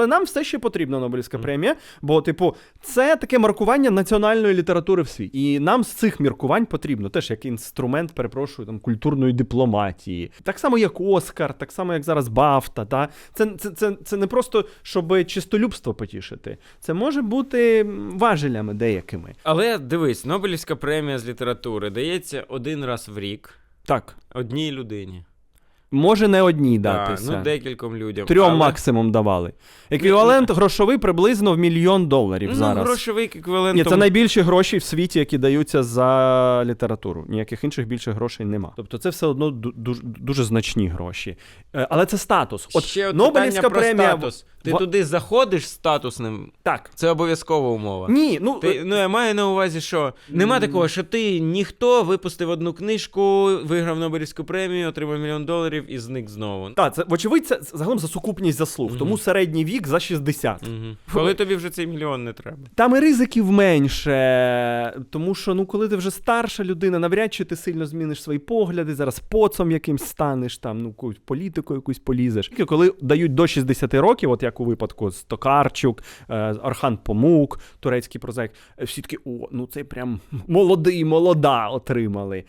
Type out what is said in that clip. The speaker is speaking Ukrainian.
Але нам все ще потрібна Нобелівська премія, бо, типу, це таке маркування національної літератури в світі. І нам з цих міркувань потрібно теж як інструмент, перепрошую, там культурної дипломатії. Так само, як Оскар, так само, як зараз Бафта. Та? Це, це, це, це не просто щоб чистолюбство потішити. Це може бути важелями деякими. Але дивись, Нобелівська премія з літератури дається один раз в рік Так. одній людині. Може не одній Да, датися. ну, декільком людям. Трьом Але- максимум давали. Еквівалент грошовий приблизно в мільйон доларів Ну, зараз. грошовий еквівалент. Ні, це найбільші гроші в світі, які даються за літературу. Ніяких інших більших грошей нема. Тобто це все одно дуже, дуже значні гроші. Е, Але це статус. От Ще Нобелівська про премія. статус. Ти Во- туди заходиш статусним, Так. це обов'язкова умова. Ні, ну Ти, ну, я маю на увазі, що нема такого, що ти ніхто випустив одну книжку, виграв Нобелівську премію, отримав мільйон доларів і зник знову. так, це вочевидь, це загалом за сукупність заслуг. Тому середній вік за 60. Угу. Коли тобі вже цей мільйон не треба. Там і ризиків менше, тому що ну, коли ти вже старша людина, навряд чи ти сильно зміниш свої погляди, зараз поцом якимсь станеш, там, ну, якусь політику якусь полізеш. Тільки коли дають до 60 років, от як у випадку з Токарчук, Архан Помук, турецький прозаїк, е, всі такі, о, ну це прям молодий, молода отримали.